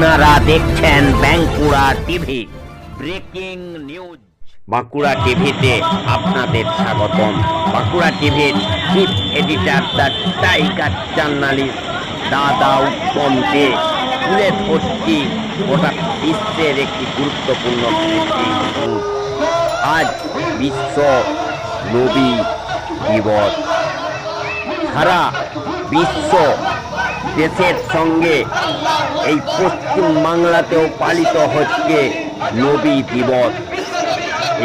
আপনারা দেখছেন Bankura TV. Breaking news. Bankura টিভিতে আপনাদের স্বাগতম। বাঁকুড়া টিভির chief editor the tiger journalist দাদা উত্তমকে তুলে ধরছি গোটা বিশ্বের একটি গুরুত্বপূর্ণ আজ বিশ্ব নবী দিবস। সারা বিশ্ব দেশের সঙ্গে এই পশ্চিম বাংলাতেও পালিত হচ্ছে নবী দিবস।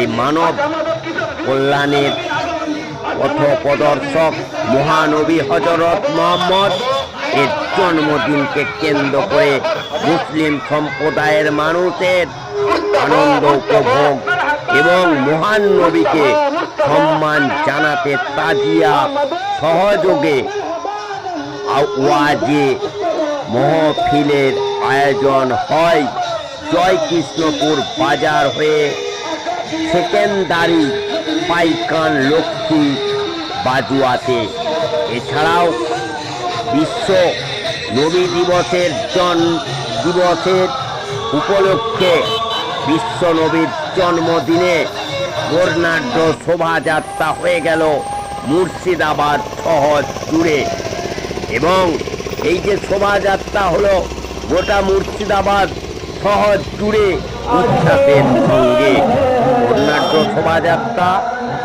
এই মানব কল্যাণের পথপ্রদর্শক মহানবী হজরত মোহাম্মদ, এর জন্মদিনকে কেন্দ্র করে মুসলিম সম্প্রদায়ের মানুষের আনন্দ উপভোগ এবং মহান নবীকে সম্মান জানাতে তাজিয়া সহযোগে ওয়াজে মহফিলের আয়োজন হয়। জয় কৃষ্ণপুর বাজার হয়ে সেকেন্ডারি পাইকান লক্ষ্মী বাজুয়াতে। এছাড়াও বিশ্ব নবী দিবসের জন দিবসের উপলক্ষে বিশ্ব নবীর জন্মদিনে বর্ণাঢ্য শোভাযাত্রা হয়ে গেল মুর্শিদাবাদ শহর জুড়ে। এবং এই যে শোভাযাত্রা হলো, গোটা মুর্শিদাবাদ শহর জুড়ে উচ্ছ্বাসের সঙ্গে। বর্ণাঢ্য শোভাযাত্রা,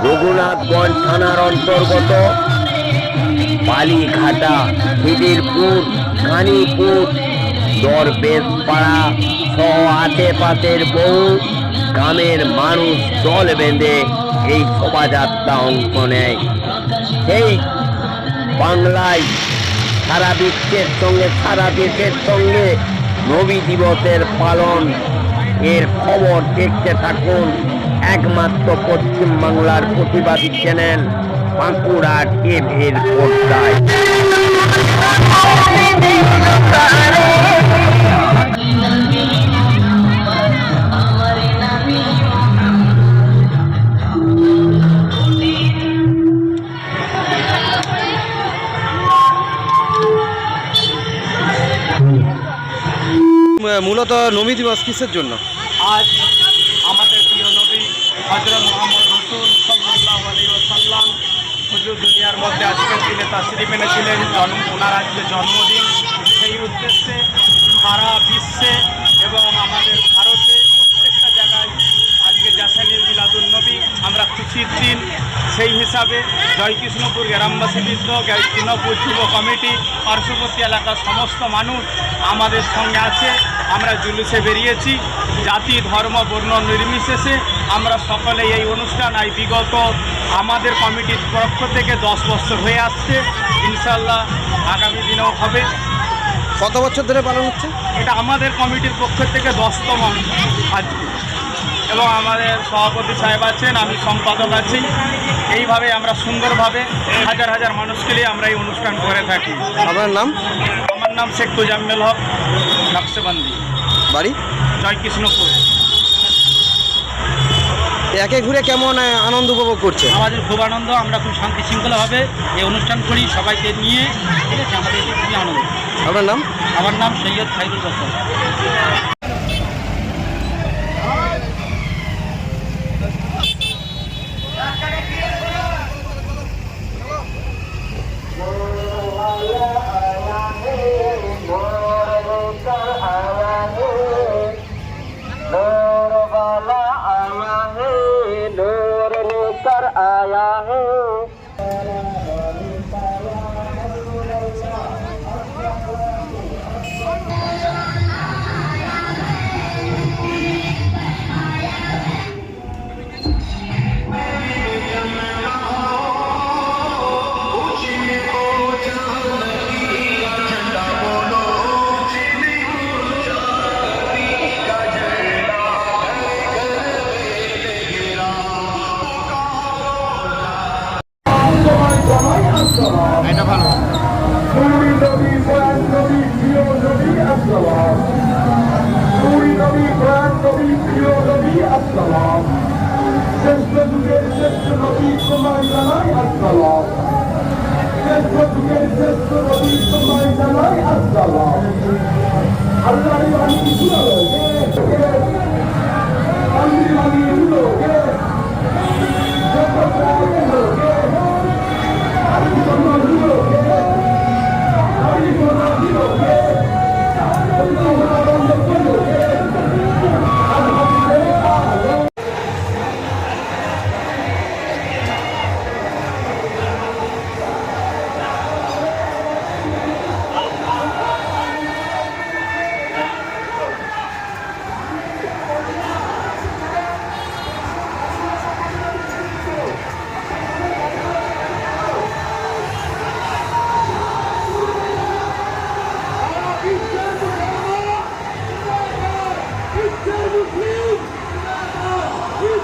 রঘুনাথগঞ্জ থানার অন্তর্গত। বালিঘাটা, খিদিরপুর, কানিপুর, দরবেশপাড়া সহ আশেপাশের বহু গ্রামের মানুষ দল বেঁধে এই শোভাযাত্রা অংশ নেয়। সেই বাংলায় সারা বিশ্বের সঙ্গে সারা দেশের সঙ্গে নবী দিবসের পালন। এর খবর দেখতে থাকুন। একমাত্র পশ্চিম বাংলার প্রতিবাদী চ্যানেল বাঁকুড়া টিভির পর্দায়। মূলত নবী দিবস কিসের জন্য? আজ আমাদের প্রিয় নবী হজরত মোহাম্মদ রসুল সাল্লাহ আলী সাল্লাম হুজুর দুনিয়ার মধ্যে আজকের দিনে তাশরিফ এনেছিলেন। জন্ম ওনার আজকে জন্মদিন। সেই উদ্দেশ্যে সারা বিশ্বে এবং আমাদের ভারতে প্রত্যেকটা জায়গায় আজকে জাসানির মিলাদুল নবী। আমরা খুশির দিন। সেই হিসাবে জয়কৃষ্ণপুর গ্রামবাসীবৃন্দ জয়কৃষ্ণপুর যুব কমিটি, পার্শ্ববর্তী এলাকার সমস্ত মানুষ আমাদের সঙ্গে আছে। আমরা জুলুসে বেরিয়েছি। জাতি ধর্ম বর্ণ নির্বিশেষে আমরা সকলে এই অনুষ্ঠান এই বিগত আমাদের কমিটির পক্ষ থেকে দশ বছর হয়ে আসছে। ইনশাল্লাহ আগামী দিনেও হবে। কত বছর ধরে পালন হচ্ছে? এটা আমাদের কমিটির পক্ষ থেকে দশতম আজকে এবং আমাদের সভাপতি সাহেব আছেন আমি সম্পাদক আছি। এইভাবে আমরা সুন্দরভাবে হাজার হাজার মানুষকে নিয়ে আমরা এই অনুষ্ঠান করে থাকি। আপনার নাম? আমার নাম শেখ তোজাম্মেল হক নকশেবন্দি। বাড়ি? জয়কৃষ্ণপুর। একে ঘুরে কেমন আনন্দ উপভোগ করছে? আমাদের খুব আনন্দ আমরা খুব শান্তি শৃঙ্খলাভাবে এই অনুষ্ঠান করি সবাইকে নিয়ে। ঠিক আছে আমাদের খুবই আনন্দ। আপনার নাম? আমার নাম সৈয়দ খাইরুল বাসার।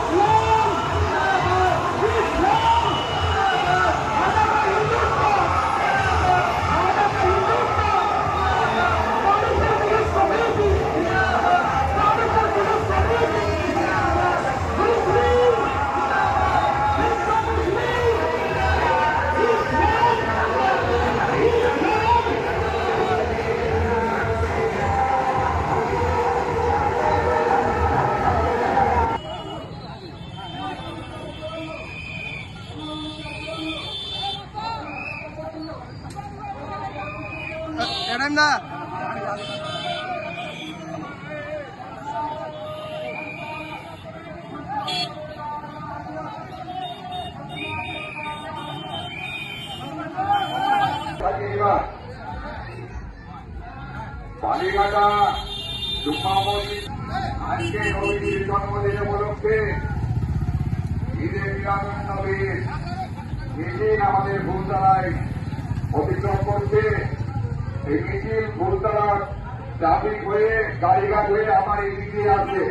Yeah. ম্যাডাম দা বালিঘাটা জুম্মামতি আজকে নবীর জন্মদিন আমাদের ভুলতারায় অতিক্রম করছে। এই মিছিল ভুলতারা ট্রাফিক হয়ে গাড়িঘাট হয়ে আমার এদিকে আছে